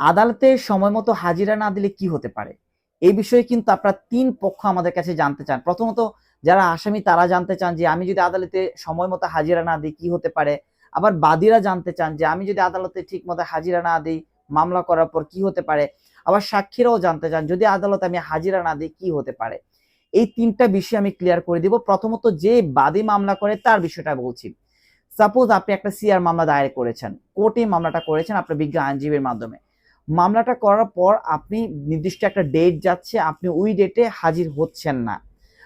আদালতে সময় মতো হাজিরা না দিলে কি হতে পারে? এই বিষয়ে কিন্তু আপনার তিন পক্ষ আমাদের কাছে জানতে চান। প্রথমত, যারা আসামি, তারা জানতে চান যে আমি যদি আদালতে সময় মতো হাজিরা না দিই, কি হতে পারে? আবার বাদীরা জানতে চান যে আমি যদি আদালতে ঠিক মতো হাজিরা না দিই, মামলা করার পর কি হতে পারে? আবার সাক্ষীরাও জানতে চান, যদি আদালতে আমি হাজিরা না দিই, কি হতে পারে? এই তিনটা বিষয় আমি ক্লিয়ার করে দিব। প্রথমত, যে বাদী মামলা করে, তার বিষয়টা বলছি। সাপোজ আপনি একটা সিআর মামলা দায়ের করেছেন। কোর্টে মামলাটা করেছেন আপনার বিজ্ঞ আইনজীবীর মাধ্যমে। মামলাটা করার পর আপনি নির্দিষ্ট একটা ডেট যাচ্ছে, আপনি ওই ডেটে হাজির হচ্ছেন না।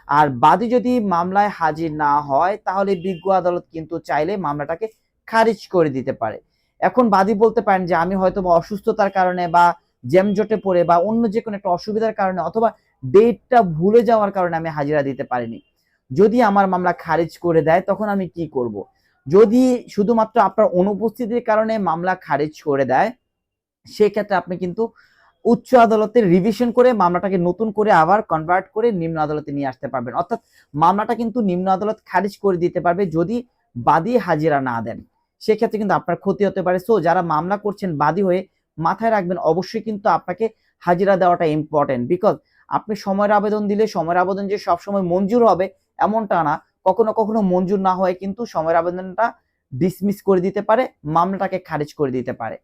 আর বাদী যদি মামলায় হাজির না হয়, তাহলে বিজ্ঞ আদালত কিন্তু চাইলে মামলাটাকে খারিজ করে দিতে পারে। এখন বাদী বলতে পারেন যে, আমি হয়তো বা অসুস্থতার কারণে বা জ্যামজটে পড়ে বা অন্য যে কোনো একটা অসুবিধার কারণে অথবা ডেটটা ভুলে যাওয়ার কারণে আমি হাজিরা দিতে পারিনি। যদি আমার মামলা খারিজ করে দেয়, তখন আমি কি করব? যদি শুধুমাত্র আপনার অনুপস্থিতির কারণে মামলা খারিজ করে দেয় সেক্ষেত্রে আপনি কিন্তু উচ্চ আদালতে রিভিশন করে মামলাটাকে নতুন করে আবার কনভার্ট করে নিম্ন আদালতে নিয়ে আসতে পারবেন। অর্থাৎ মামলাটা কিন্তু নিম্ন আদালত খারিজ করে দিতে পারবে যদি বাদী হাজিরা না দেন। সেক্ষেত্রে কিন্তু আপনার ক্ষতি হতে পারে। সো যারা মামলা করছেন বাদী হয়ে মাথায় রাখবেন, অবশ্যই কিন্তু আপনাকে হাজিরা দেওয়াটা ইম্পর্টেন্ট বিকজ আপনি সময়ের আবেদন দিলে, সময়ের আবেদন যে সবসময় মঞ্জুর হবে এমনটা না। কখনো কখনো মঞ্জুর না হয়ে কিন্তু সময়ের আবেদনটা ডিসমিস করে দিতে পারে, মামলাটাকে খারিজ করে দিতে পারে।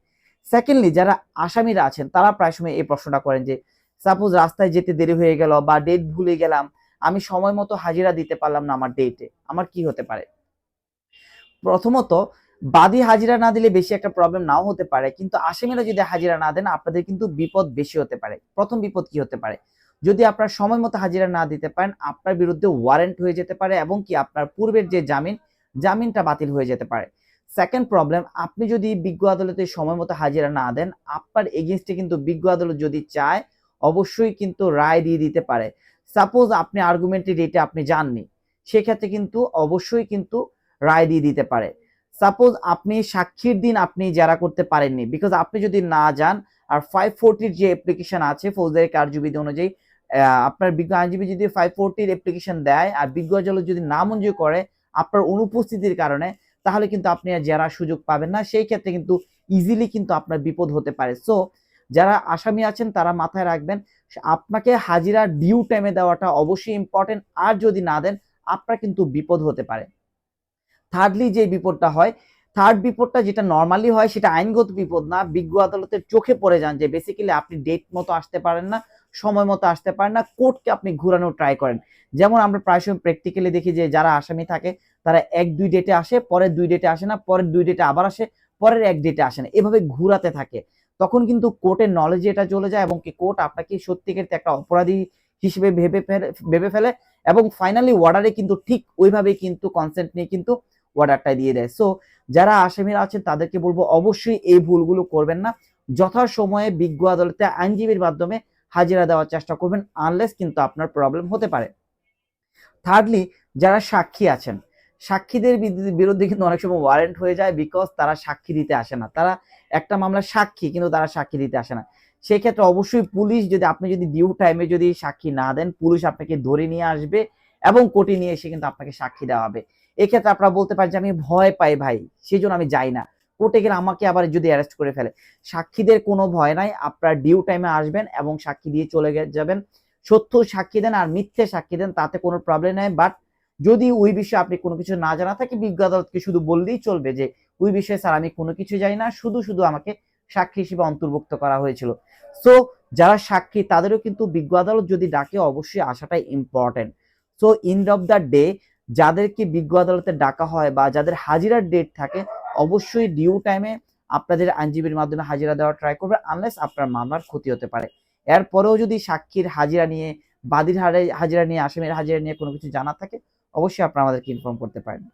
সেকেন্ডলি যারা আসামিরা আছেন, তারা প্রায় সময় এই প্রশ্নটা করেন যে সাপোজ রাস্তায় যেতে দেরি হয়ে গেল বা ডেট ভুলে গেলাম, আমি সময় মতো হাজিরা দিতে পারলাম না আমার ডেটে আমার কি হতে পারে? প্রথমত, বাদী হাজিরা না দিলে বেশি একটা প্রবলেম নাও হতে পারে, কিন্তু আসামিরা যদি হাজিরা না দেন, আপনাদের কিন্তু বিপদ বেশি হতে পারে। প্রথম বিপদ কি হতে পারে? যদি আপনার সময় মতো হাজিরা না দিতে পারেন, আপনার বিরুদ্ধে ওয়ারেন্ট হয়ে যেতে পারে এবং কি আপনার পূর্বের যে জামিন, জামিনটা বাতিল হয়ে যেতে পারে। সেকেন্ড প্রবলেম আপনি যদি বিজ্ঞ আদালতে সময় মতো হাজিরা না দেন, আপনার এগেনস্টে কিন্তু বিজ্ঞ আদালত যদি চায়, অবশ্যই কিন্তু রায় দিয়ে দিতে পারে। সাপোজ আপনি আর্গুমেন্টের ডেটে আপনি যাননি, সেক্ষেত্রে কিন্তু অবশ্যই কিন্তু রায় দিয়ে দিতে পারে। সাপোজ আপনি সাক্ষীর দিন আপনি যারা করতে পারেননি বিকজ আপনি যদি না যান, আর ফাইভ ফোরটির যে অ্যাপ্লিকেশন আছে, ফৌজদারি কার্যবিধি অনুযায়ী আপনার বিজ্ঞ আইনজীবী যদি ফাইভ ফোরটির অ্যাপ্লিকেশন দেয়, আর বিজ্ঞ আদালত যদি না মঞ্জুর করে, আপনার অনুপস্থিতির কারণে তাহলে কিন্তু আপনি আর জেরার সুযোগ পাবেন না, সেই ক্ষেত্রে কিন্তু ইজিলি কিন্তু আপনার বিপদ হতে পারে। সো যারা আসামি আছেন, তারা মাথায় রাখবেন, আপনাকে হাজিরা ডিউ টাইমে দেওয়াটা অবশ্যই ইম্পর্টেন্ট আর যদি না দেন, আপনার কিন্তু বিপদ হতে পারে। থার্ডলি যে বিপদটা হয় থার্ড বিপদটা যেটা নর্মালি হয়, সেটা আইনগত বিপদ না, বিজ্ঞ আদালতের চোখে পড়ে যান যে বেসিক্যালি আপনি ডেট মতো আসতে পারেন না সময় মতো আসতে পারেন না, কোর্টকে আপনি ঘুরানোর ট্রাই করেন। যেমন আমরা প্রায় সময় প্র্যাকটিক্যালি দেখি যে যারা আসামি থাকে, তারা এক দুই ডেটে আসে, পরের দুই ডেটে আসে না, পরের দুই ডেটে আবার আসে, পরের এক ডেটে আসে না। এভাবে ঘুরাতে থাকে। তখন কিন্তু কোর্টের নলেজে এটা চলে যায় এবং কি কোর্ট আপনাকে সত্যিকার একটা অপরাধী হিসেবে ভেবে ভেবে ফেলে এবং ফাইনালি ওয়ার্ডারে কিন্তু ঠিক ওইভাবে কিন্তু কনসেন্ট নিয়ে কিন্তু অর্ডারটা দিয়ে দেয়। সো যারা আসামিরা আছেন, তাদেরকে বলব অবশ্যই এই ভুলগুলো করবেন না। যথাসময়ে বিজ্ঞ আদালতে আইনজীবীর মাধ্যমে হাজিরা দেওয়ার চেষ্টা করবেন আনলেস কিন্তু আপনার প্রবলেম হতে পারে। থার্ডলি যারা সাক্ষী আছেন, সাক্ষীদের বিরুদ্ধে- কিন্তু অনেক সময় ওয়ারেন্ট হয়ে যায় বিকজ তারা সাক্ষী দিতে আসে না। তারা একটা মামলা সাক্ষী, কিন্তু তারা সাক্ষী দিতে আসে না। সেক্ষেত্রে অবশ্যই পুলিশ যদি আপনি যদি ডিউ টাইমে যদি সাক্ষী না দেন, পুলিশ আপনাকে ধরে নিয়ে আসবে এবং কোর্টে নিয়ে এসে কিন্তু আপনাকে সাক্ষী দেওয়া হবে। এক্ষেত্রে আপনারা বলতে পারেন যে, আমি ভয় পাই ভাই সেই জন্য আমি যাই না। কোর্টে গেলে আমাকে আবার যদি অ্যারেস্ট করে ফেলে। সাক্ষীদের কোনো ভয় নাই, আপনার ডিউ টাইমে আসবেন এবং সাক্ষী দিয়ে চলে যাবেন। সত্য সাক্ষী দেন আর মিথ্যে সাক্ষী দেন, তাতে কোনো প্রবলেম নাই। বাট যদি ওই বিষয়ে আপনি কোনো কিছু না জানা থাকে, বিজ্ঞ আদালতকে শুধু বললেই চলবে যে, ওই বিষয়ে স্যার আমি কোনো কিছু জানি না, শুধু শুধু আমাকে সাক্ষী হিসেবে অন্তর্ভুক্ত করা হয়েছিল। সো যারা সাক্ষী, তাদেরও কিন্তু বিজ্ঞ আদালত যদি ডাকে, অবশ্যই আসাটাই important so end of the day যাদেরকে বিজ্ঞ আদালতে ডাকা হয় বা যাদের হাজিরার ডেট থাকে অবশ্যই ডিউ টাইমে আপনাদের আইনজীবীর মাধ্যমে হাজিরা দেওয়ার ট্রাই করবে আনলেস আপনার মামলার ক্ষতি হতে পারে। এরপরেও যদি সাক্ষীর হাজিরা নিয়ে, বাদীর হারে- হাজিরা নিয়ে, আসামির হাজিরা নিয়ে কোনো কিছু জানা থাকে, অবশ্যই আপনারা আমাদেরকে ইনফর্ম করতে পারেন।